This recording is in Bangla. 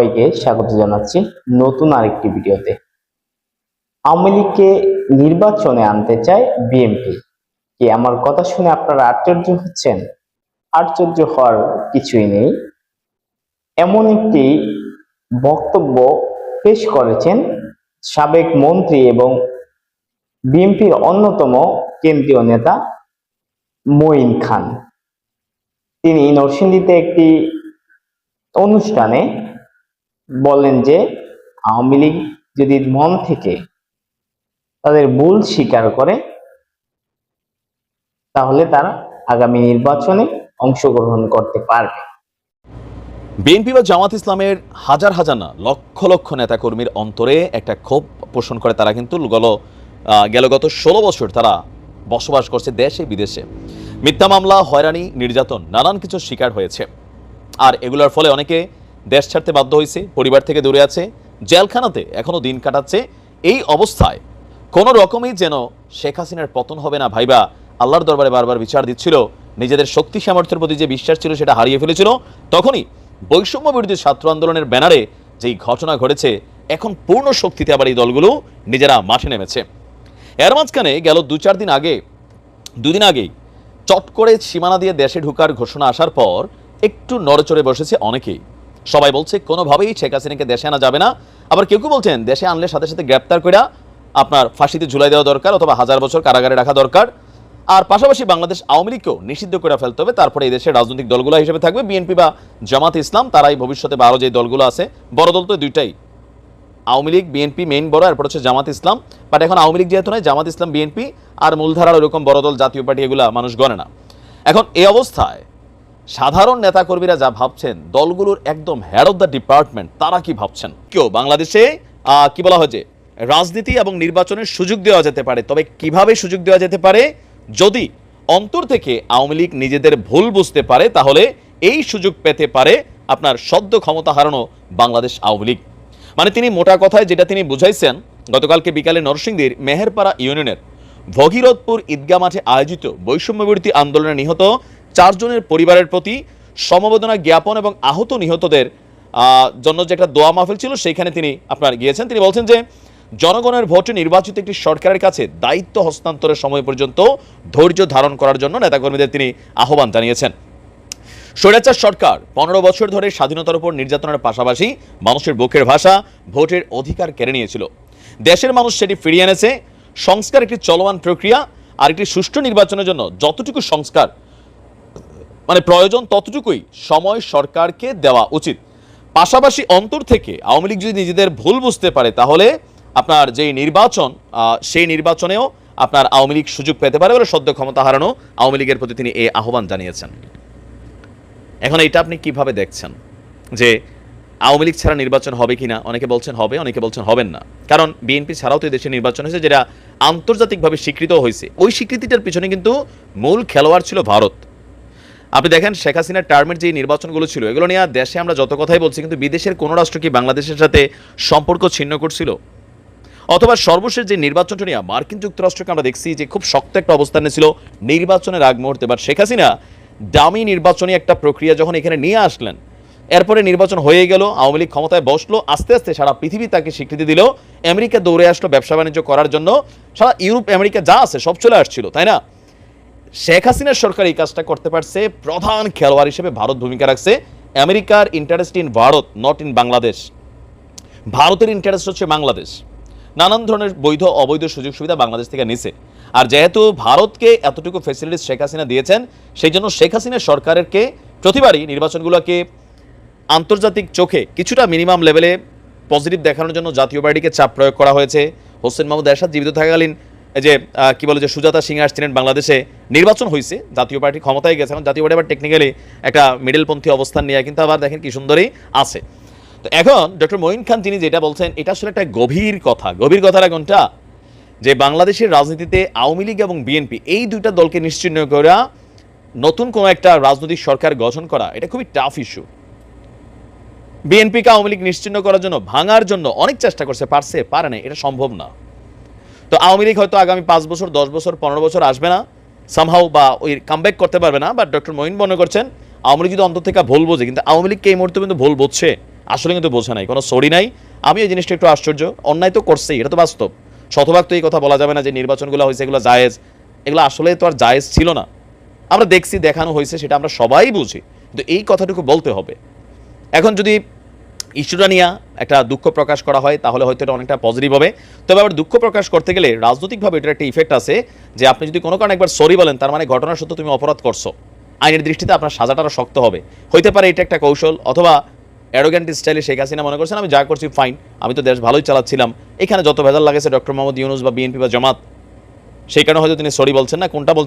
সবাইকে স্বাগত জানাচ্ছি নতুন আরেকটি ভিডিওতে। আওয়ামী লীগকে নির্বাচনে আনতে চায় বিএনপি। কি আমার কথা শুনে আপনারা আশ্চর্য হচ্ছেন? আশ্চর্য হওয়ার কিছুই নেই। এমন একটি বক্তব্য পেশ করেছেন সাবেক মন্ত্রী এবং বিএনপির অন্যতম কেন্দ্রীয় নেতা মঈন খান। তিনি নরসিংদীতে একটি অনুষ্ঠানে বলেন যে আওয়ামী লীগ যদি মন থেকে তাদের ভুল স্বীকার করে, তাহলে তারা আগামী নির্বাচনে অংশগ্রহণ করতে পারবে। বিএনপি বা জামাত ইসলামের হাজার হাজার না, লক্ষ লক্ষ নেতাকর্মীর অন্তরে একটা ক্ষোভ পোষণ করে তারা কিন্তু গল গেল গত ষোলো বছর তারা বসবাস করছে দেশে বিদেশে। মিথ্যা মামলা, হয়রানি, নির্যাতন, নানান কিছু শিকার হয়েছে। আর এগুলোর ফলে অনেকে দেশ ছাড়তে বাধ্য হয়েছে, পরিবার থেকে দূরে আছে, জেলখানাতে এখনও দিন কাটাচ্ছে। এই অবস্থায় কোনো রকমেই যেন শেখ হাসিনার পতন হবে না ভাইবা, আল্লাহর দরবারে বারবার বিচার দিচ্ছিল। নিজেদের শক্তি সামর্থ্যের প্রতি যে বিশ্বাস ছিল সেটা হারিয়ে ফেলেছিল। তখনই বৈষম্য বিরোধী ছাত্র আন্দোলনের ব্যানারে যেই ঘটনা ঘটেছে, এখন পূর্ণ শক্তিতে আবার এই দলগুলো নিজেরা মাঠে নেমেছে। এর মাঝখানে গেল দু চার দিন আগে দুদিন আগেই চট করে সীমানা দিয়ে দেশে ঢুকার ঘোষণা আসার পর একটু নড়চড়ে বসেছে অনেকেই। সবাই বলছে, কোনোভাবেই শেখ হাসিনাকে দেশে আনা যাবে না। আবার কেউ কেউ বলছেন, দেশে আনলে সাথে সাথে গ্রেপ্তার করে আপনার ফাঁসিতে ঝুলাই দেওয়া দরকার অথবা হাজার বছর কারাগারে রাখা দরকার। আর পাশাপাশি বাংলাদেশ আওয়ামী লীগকেও নিষিদ্ধ করে ফেলতে হবে। তারপরে এই দেশের রাজনৈতিক দলগুলো হিসেবে থাকবে, বিএনপি বা জামাত ইসলাম, তারাই ভবিষ্যতে বা আরও যে দলগুলো আছে, বড় দল তো দুইটাই। আওয়ামী লীগ, বিএনপি, মেইন বড়, এরপর হচ্ছে জামাত ইসলাম। বাট এখন আওয়ামী লীগ যেহেতু নয় জামাত ইসলাম, বিএনপি আর মূলধারার ওরকম বড় দল, জাতীয় পার্টি এগুলা মানুষ গণে না। এখন এই অবস্থায় সাধারণ নেতাকর্মীরা যা ভাবছেন, দলগুলোর একদম হেড অফ দ্য ডিপার্টমেন্ট তারা কি ভাবছেন? কেউ বাংলাদেশে কি বলা হয় যে, রাজনীতি এবং নির্বাচনের সুযোগ দেওয়া যেতে পারে। তবে কীভাবে সুযোগ দেওয়া যেতে পারে? যদি অন্তর থেকে আওয়ামী লীগ নিজেদের ভুল বুঝতে পারে, তাহলে এই সুযোগ পেতে পারে আপনার সদ্য ক্ষমতা হারানো বাংলাদেশ আওয়ামী লীগ। মানে তিনি মোটা কথায় যেটা তিনি বুঝাইছেন, গতকালকে বিকালে নরসিংদীর মেহেরপাড়া ইউনিয়নের ভগীরথপুর ঈদগা মাঠে আয়োজিত বৈষম্য বিরোধী আন্দোলনে নিহত চারজনের পরিবারের প্রতি সমবেদনা জ্ঞাপন এবং আহত নিহতদের জন্য যে একটা দোয়া মাহফিল ছিল, সেইখানে তিনি আপনার গিয়েছেন। তিনি বলছেন যে, জনগণের ভোটে নির্বাচিত একটি সরকারের কাছে দায়িত্ব হস্তান্তরের সময় পর্যন্ত ধৈর্য ধারণ করার জন্য নেতাকর্মীদের তিনি আহ্বান জানিয়েছেন। স্বৈরাচার সরকার পনেরো বছর ধরে স্বাধীনতার উপর নির্যাতনের পাশাপাশি মানুষের বুকের ভাষা ভোটের অধিকার কেড়ে নিয়েছিল। দেশের মানুষ সেটি ফিরিয়ে এনেছে। সংস্কার একটি চলমান প্রক্রিয়া আর একটি সুষ্ঠু নির্বাচনের জন্য যতটুকু সংস্কার মানে প্রয়োজন ততটুকুই সময় সরকারকে দেওয়া উচিত। পাশাপাশি অন্তর থেকে আওয়ামী লীগ যদি নিজেদের ভুল বুঝতে পারে, তাহলে আপনার যে নির্বাচন সেই নির্বাচনেও আপনার আওয়ামী লীগ সুযোগ পেতে পারে বলে সদ্য ক্ষমতা হারানো আওয়ামী লীগের প্রতি তিনি এই আহ্বান জানিয়েছেন। এখন এটা আপনি কীভাবে দেখছেন? যে আওয়ামী লীগ ছাড়া নির্বাচন হবে কিনা? অনেকে বলছেন হবে, অনেকে বলছেন হবেন না। কারণ বিএনপি ছাড়াও তো দেশে নির্বাচন হয়েছে, যেটা আন্তর্জাতিকভাবে স্বীকৃত হয়েছে। ওই স্বীকৃতিটার পিছনে কিন্তু মূল খেলোয়াড় ছিল ভারত। আপনি দেখেন, শেখ হাসিনার টার্মের যে নির্বাচনগুলো ছিল, এগুলো নিয়ে দেশে আমরা যত কথাই বলছি, কিন্তু বিদেশের কোনো রাষ্ট্র কি বাংলাদেশের সাথে সম্পর্ক ছিন্ন করছিল? অথবা সর্বশেষ যে নির্বাচনটা নিয়ে মার্কিন যুক্তরাষ্ট্রকে আমরা দেখছি যে খুব শক্ত একটা অবস্থানে ছিল নির্বাচনের আগ মুহূর্তে। বাট শেখ হাসিনা দামি নির্বাচনী একটা প্রক্রিয়া যখন এখানে নিয়ে আসলেন, এরপরে নির্বাচন হয়ে গেল, আওয়ামী লীগ ক্ষমতায় বসল, আস্তে আস্তে সারা পৃথিবী তাকে স্বীকৃতি দিল, আমেরিকা দৌড়ে আসলো ব্যবসা বাণিজ্য করার জন্য। সারা ইউরোপ, আমেরিকা যা আছে সব চলে আসছিল, তাই না? শেখ হাসিনার সরকার এই কাজটা করতে পারছে, প্রধান খেলোয়াড় হিসেবে ভারত ভূমিকা রাখছে আমেরিকার interest in Bharat not in Bangladesh. ভারতের ইন্টারেস্ট হচ্ছে বাংলাদেশ। নানান ধরনের বৈধ, অবৈধ সুযোগ সুবিধা বাংলাদেশ থেকে নিছে। আর যেহেতু ভারতকে এতটুকু ফেসিলিটিস শেখ হাসিনা দিয়েছেন, সেই জন্য শেখ হাসিনা সরকারেরকে প্রতিবারই নির্বাচনগুলোকে আন্তর্জাতিক চোখে কিছুটা মিনিমাম লেভেলে পজিটিভ দেখানোর জন্য জাতীয় পার্টিকে চাপ প্রয়োগ করা হয়েছে। হোসেন মাহমুদ এরশাদ জীবিত থাকাকালীন যে কি বলে যে সুজাতা সিং আসছিলেন বাংলাদেশে নির্বাচন হয়েছে জাতীয় পার্টি ক্ষমতায় গেছে, এখন জাতীয় পার্টি আবার টেকনিক্যালি একটা মিডলপন্থী অবস্থান নিয়ে কিন্তু আবার দেখেন কি সুন্দরই আছে। তো এখন ডক্টর মঈন খান তিনি যেটা বলছেন, এটা আসলে একটা গভীর কথা। গভীর কথাটা কোনটা? যে বাংলাদেশের রাজনীতিতে আওয়ামী লীগ এবং বিএনপি এই দুইটা দলকে নিশ্চিহ্ন করা, নতুন কোনো একটা রাজনৈতিক সরকার গঠন করা, এটা খুবই টাফ ইস্যু বিএনপিকে আওয়ামী লীগ নিশ্চিহ্ন করার জন্য ভাঙার জন্য অনেক চেষ্টা করছে, পারছে, পারে না এটা সম্ভব না। তো আওয়ামী লীগ হয়তো আগামী পাঁচ বছর, দশ বছর, পনেরো বছর আসবে না। সামহাও বা ওই কামব্যাক করতে পারবে না বাট ডক্টর মহিন মনে করছেন আওয়ামী লীগ যদি অন্তর থেকে ভুল বোঝে, কিন্তু আওয়ামী লীগকে এই মুহূর্তে কিন্তু ভুল বুঝছে? আসলে কিন্তু বোঝে নাই, কোনো সরি নাই। আমি এই জিনিসটা একটু আশ্চর্য, অন্যায় তো করছেই, এটা তো বাস্তব। শতভাগ তো এই কথা বলা যাবে না যে নির্বাচনগুলো হয়েছে, এগুলো জায়েজ। এগুলো আসলে তো আর জায়েজ ছিল না। আমরা দেখছি, দেখানো হয়েছে, সেটা আমরা সবাই বুঝি। কিন্তু এই কথাটুকু বলতে হবে। এখন যদি ইস্যুটা নিয়ে একটা দুঃখ প্রকাশ করা হয়, তাহলে হয়তো এটা অনেকটা পজিটিভ হবে। তবে আবার দুঃখ প্রকাশ করতে গেলে রাজনৈতিকভাবে এটার একটা ইফেক্ট আছে যে আপনি যদি কোনো কারণে একবার সরি বলেন, তার মানে ঘটনার সত্য তুমি অপরাধ করছ। আইনের দৃষ্টিতে আপনার সাজাটা শক্ত হবে। হইতে পারে এটা একটা কৌশল, অথবা অ্যারোগ্যান্ট স্টাইলে শেখ হাসিনা মনে করছেন, আমি যা করছি ফাইন আমি তো দেশ ভালোই চালাচ্ছিলাম। এখানে যত ভেজাল লাগেছে ডক্টর মোহাম্মদ ইউনুস বা বিএনপি বা জামাত, সেই কারণে হয়তো তিনি সরি বলছেন না, কোনটা বলছেন